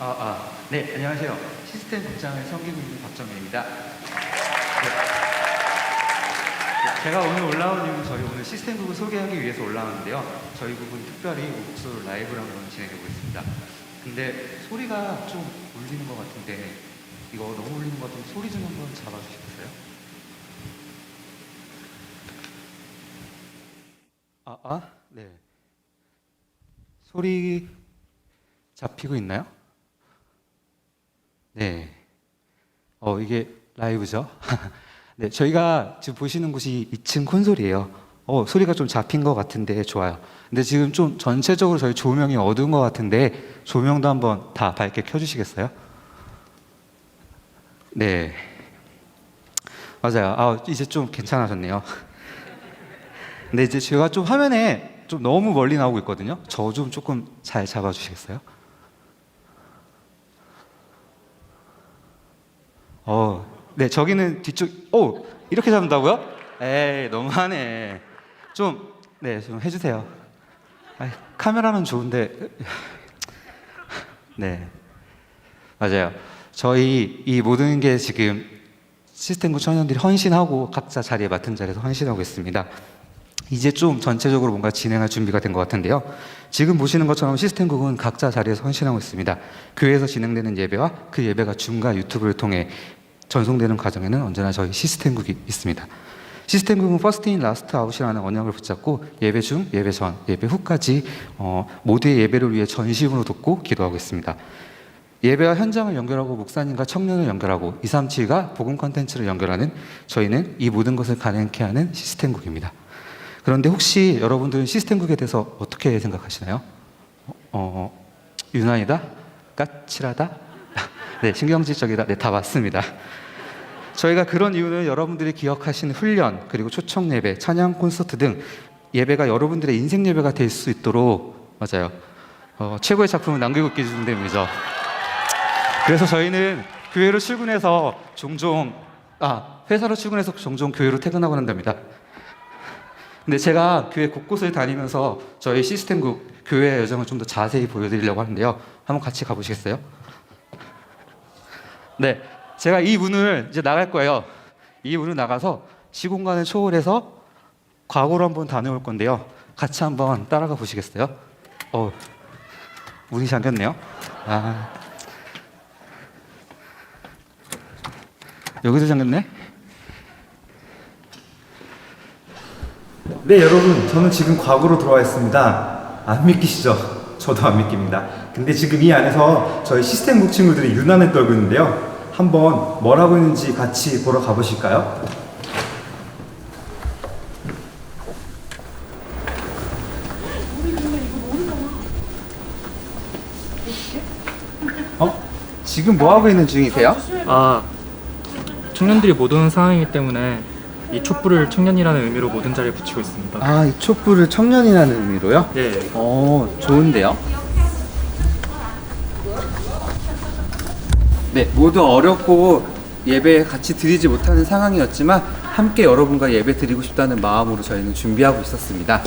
아, 아, 네, 안녕하세요. 시스템 국장을 섬기고 있는 박정현입니다. 네. 네, 제가 오늘 올라온 이유는 저희 오늘 시스템국을 소개하기 위해서 올라왔는데요. 저희 국은 특별히 옥수로 라이브를 한번 진행해보고 있습니다. 근데 소리가 좀 울리는 것 같은데 이거 너무 울리는 것 같은데 소리 좀 한번 잡아주시겠어요? 아, 아, 네. 소리 잡히고 있나요? 네. 어, 이게 라이브죠? 네, 저희가 지금 보시는 곳이 2층 콘솔이에요. 어, 소리가 좀 잡힌 것 같은데 좋아요. 근데 지금 좀 전체적으로 저희 조명이 어두운 것 같은데 조명도 한번 다 밝게 켜주시겠어요? 네. 맞아요. 아, 이제 좀 괜찮아졌네요. 근데 이제 제가 좀 화면에 좀 너무 멀리 나오고 있거든요. 저 좀 조금 잘 잡아주시겠어요? 어, 네, 저기는 뒤쪽, 오, 이렇게 잡는다고요? 에이, 너무하네. 좀, 네, 좀 해주세요. 아이, 카메라는 좋은데, 네, 맞아요. 저희 이 모든 게 지금 시스템국 청년들이 헌신하고 각자 자리에 맡은 자리에서 헌신하고 있습니다. 이제 좀 전체적으로 뭔가 진행할 준비가 된 것 같은데요. 지금 보시는 것처럼 시스템국은 각자 자리에서 헌신하고 있습니다. 교회에서 진행되는 예배와 그 예배가 줌과 유튜브를 통해 전송되는 과정에는 언제나 저희 시스템국이 있습니다. 시스템국은 퍼스트 인 라스트 아웃이라는 언약을 붙잡고 예배 중, 예배 전, 예배 후까지 어, 모두의 예배를 위해 전심으로 돕고 기도하고 있습니다. 예배와 현장을 연결하고 목사님과 청년을 연결하고 237과 복음 컨텐츠를 연결하는 저희는 이 모든 것을 가능케 하는 시스템국입니다. 그런데 혹시 여러분들은 시스템국에 대해서 어떻게 생각하시나요? 어, 어, 유난이다? 까칠하다? 네, 신경질적이다. 네, 다 맞습니다. 저희가 그런 이유는 여러분들이 기억하시는 훈련, 그리고 초청 예배, 찬양 콘서트 등 예배가 여러분들의 인생 예배가 될 수 있도록 맞아요. 어, 최고의 남기고 계시는 때문이죠. 그래서 저희는 교회로 출근해서 종종 아 회사로 출근해서 종종 교회로 퇴근하고 난답니다. 근데 제가 교회 곳곳을 다니면서 저희 시스템국 교회 여정을 좀 더 자세히 보여드리려고 하는데요. 한번 같이 가보시겠어요? 네, 제가 이 문을 이제 나갈 거예요. 이 문을 나가서 시공간을 초월해서 과거로 한번 다녀올 건데요. 같이 한번 따라가 보시겠어요? 어, 문이 잠겼네요. 아, 여기도 잠겼네. 네 여러분 저는 지금 과거로 들어와 있습니다 안 믿기시죠? 저도 안 믿깁니다 근데 지금 이 안에서 저희 시스템국 친구들이 유난을 떨고 있는데요 한번 뭘 하고 있는지 같이 보러 가보실까요? 어? 지금 뭐 하고 있는 중이세요? 아 청년들이 못 오는 상황이기 때문에 이 촛불을 청년이라는 의미로 모든 자리에 붙이고 있습니다. 아, 이 촛불을 청년이라는 의미로요? 예. 어, 좋은데요? 네, 모두 어렵고 예배 같이 드리지 못하는 상황이었지만 함께 여러분과 예배 드리고 싶다는 마음으로 저희는 준비하고 있었습니다.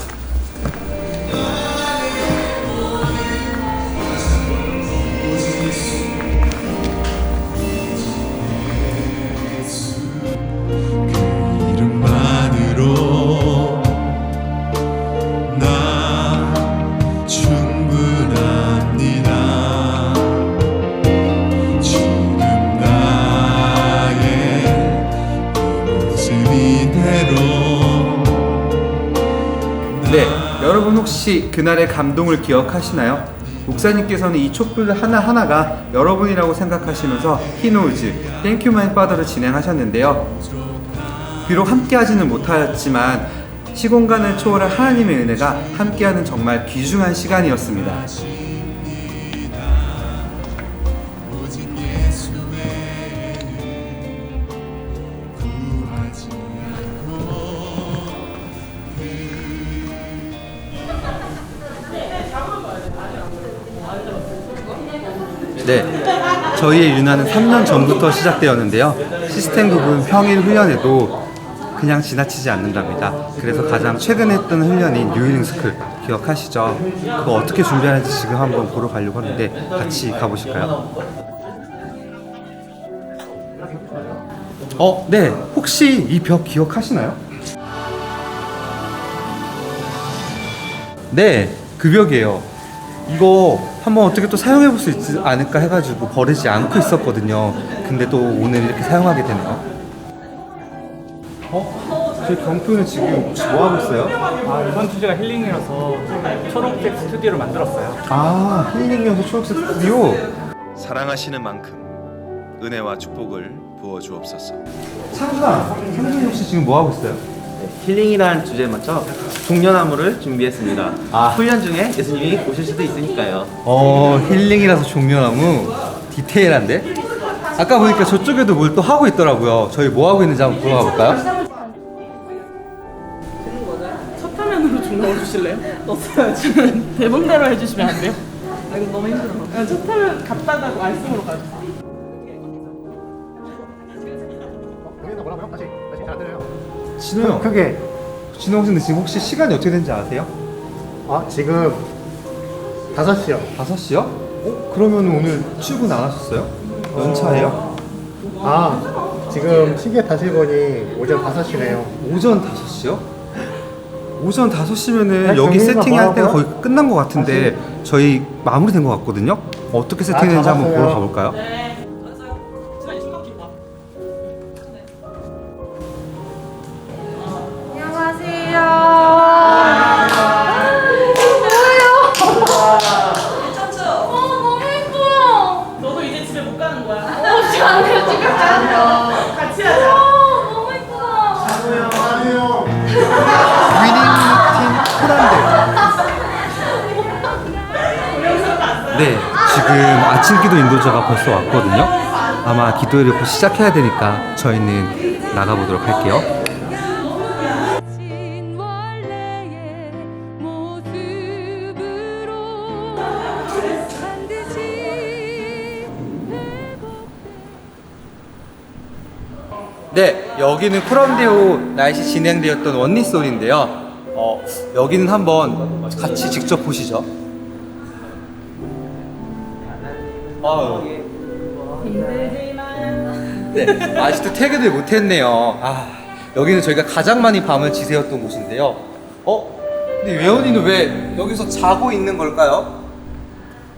혹시 그날의 감동을 기억하시나요? 목사님께서는 이 촛불 하나하나가 여러분이라고 생각하시면서 히노우즈, 땡큐 마이 파더를 진행하셨는데요. 비록 함께 하지는 못하였지만 시공간을 초월한 하나님의 은혜가 함께하는 정말 귀중한 시간이었습니다. 네, 저희의 윤화는 3년 전부터 시작되었는데요. 시스템 부분 평일 훈련에도 그냥 지나치지 않는답니다. 그래서 가장 최근에 했던 훈련인 뉴힐링 스쿨 기억하시죠? 그거 어떻게 준비하는지 지금 한번 보러 가려고 하는데 같이 가보실까요? 어, 네. 혹시 이 벽 기억하시나요? 네, 그 벽이에요. 이거 한번 어떻게 또 사용해 볼 수 있지 않을까 해가지고 버리지 않고 있었거든요. 근데 또 오늘 이렇게 사용하게 되네요. 어? 저희 경표는 지금 혹시 뭐 하고 있어요? 아, 이번 주제가 힐링이라서 초록색 스튜디오를 만들었어요. 아, 힐링 요소 초록색 스튜디오. 사랑하시는 만큼 은혜와 축복을 부어 주옵소서. 창준아, 창준이 혹시 지금 뭐 하고 있어요? 힐링이라는 주제에 맞춰 종려나무를 준비했습니다. 아. 훈련 중에 예수님이 오실 수도 있으니까요. 어, 힐링이라서 종려나무. 디테일한데? 아까 보니까 저쪽에도 뭘 또 하고 있더라고요. 저희 뭐 하고 있는지 한번 보러 가볼까요? 첫 화면으로 좀 넣어주실래요? 넣었어요 지금 대본대로 해주시면 안 돼요? 아 이거 너무 힘들어 첫 화면 간단하고 말씀으로 가주세요 진호 형. 크게 진호 형 근데 지금 혹시 시간이 어떻게 되는지 아세요? 아 지금 5시요 5시요? 어? 그러면 오늘 출근 안 하셨어요? 연차예요? 아 지금 시계 다시 보니 오전 5시네요 오전 5시요? 오전 5시면은 아니, 여기 세팅할 때가 뭐라고요? 거의 끝난 것 같은데 저희 마무리된 것 같거든요? 어떻게 세팅되는지 아, 한번. 보러 가볼까요? 네, 지금 아침 기도 인도자가 벌써 왔거든요. 아마 기도를 곧 시작해야 되니까 저희는 나가보도록 할게요. 네, 여기는 코람데오 날씨 진행되었던 원리솔인데요. 어, 여기는 한번 같이 직접 보시죠. 아, 네, 아직도 퇴근을 못했네요. 아, 여기는 저희가 가장 많이 밤을 지새웠던 곳인데요. 어? 근데 예원이는 왜 여기서 자고 있는 걸까요?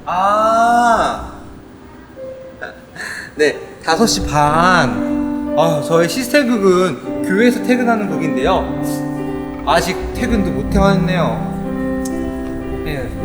아, 네, 5시 반. 아, 저희 시스템 극은 교회에서 퇴근하는 극인데요. 아직 퇴근도 못 해왔네요. 네.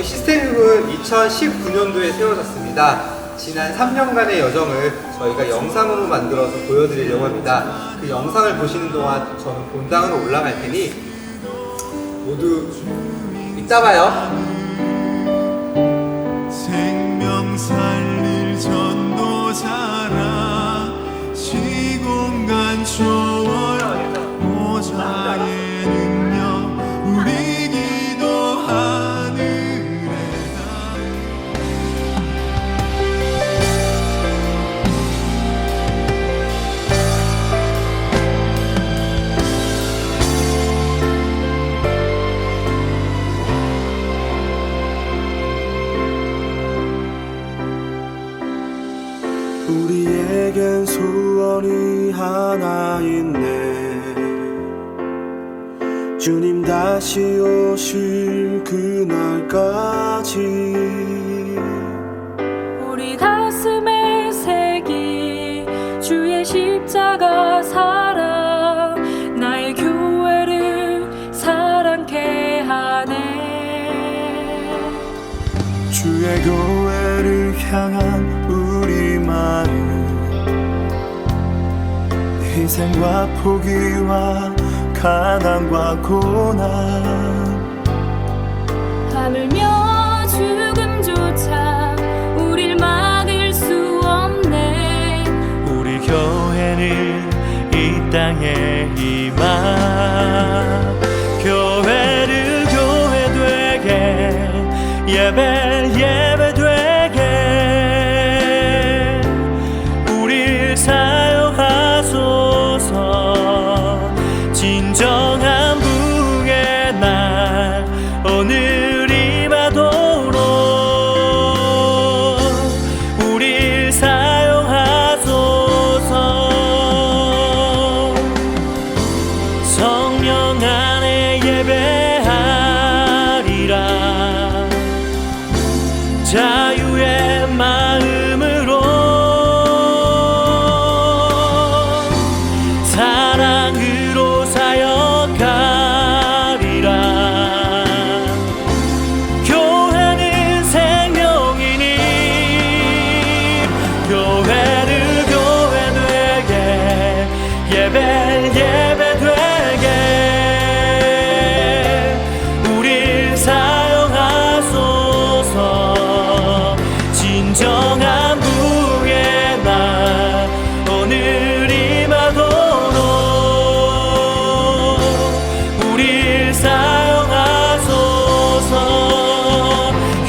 저희 시스템은 2019년도에 세워졌습니다. 지난 3년간의 여정을 저희가 영상으로 만들어서 보여드리려고 합니다. 그 영상을 보시는 동안 저는 본당으로 올라갈 테니 모두 이따 봐요. 생명 살 그날까지. 우리 가슴에 새긴 십자가 사랑 나의 교회를 사랑케 하네. 주의 교회를 향한 우리 마음. 희생과 포기와 가난과 고난 하물며 죽음조차 우릴 막을 수 없네. 우리 교회는 이 땅의 희망 교회를 교회 되게 예배 예 예배 예배 되게. 우릴 사용하소서. 진정한 부흥의 날 오늘이 마도록. 우릴 사용하소서.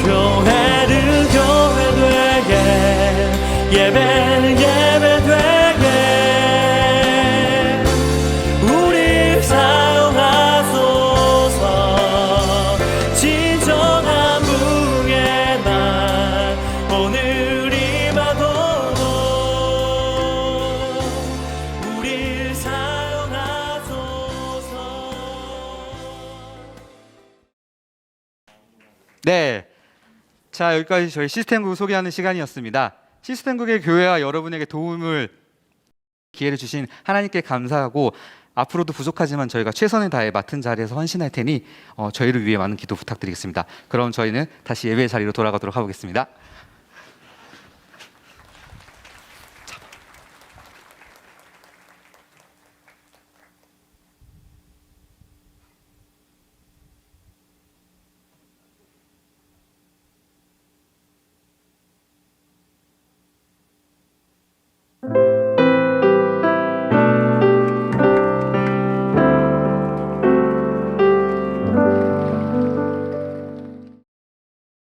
교회를 교회 되게. 예배 네. 자, 여기까지 저희 시스템국 소개하는 시간이었습니다. 시스템국의 교회와 여러분에게 도움을 기회를 주신 하나님께 감사하고 앞으로도 부족하지만 저희가 최선을 다해 맡은 자리에서 헌신할 테니 어, 저희를 위해 많은 기도 부탁드리겠습니다. 그럼 저희는 다시 예배 자리로 돌아가도록 하겠습니다.